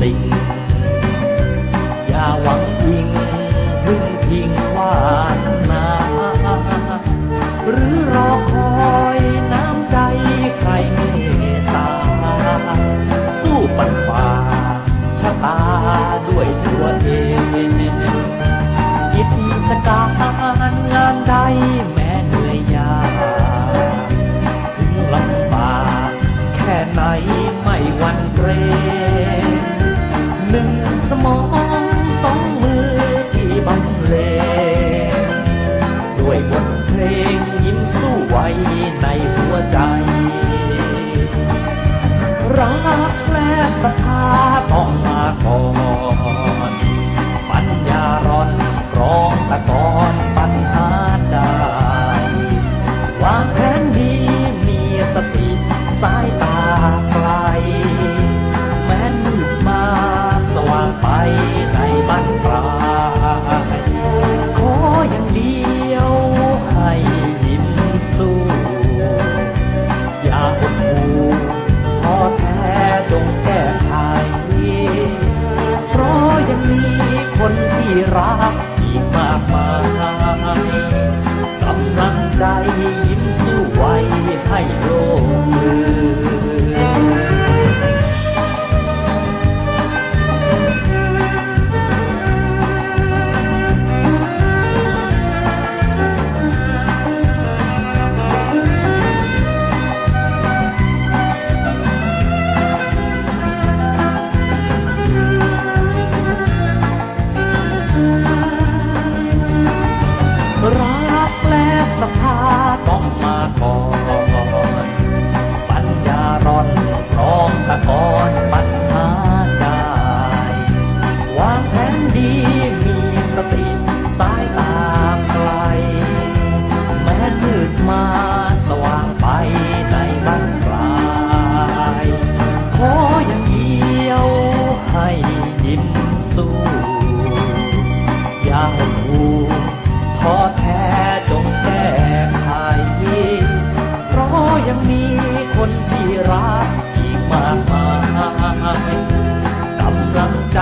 สิ่ง อย่าหวังพิงพึ่งพิงวาสนา หรือรอคอยน้ำใจใครเมตตา สู้ปันฝ่าชะตาด้วยตัวเองกิจการงานใดแม้เหนื่อยยากถึงลำบากแค่ไหนไม่หวันเกรง สมองสองมือที่บรรเลงด้วยบทเพลงยิ้มสู้ไว้ในหัวใจ รักและศรัทธาต้องมาก่อน ปัญญาร้อนร้องตะกอนาหูท้อแท้จงแก้ไขเพราะยังมีคนที่รักอีกมากมายกำลังใจ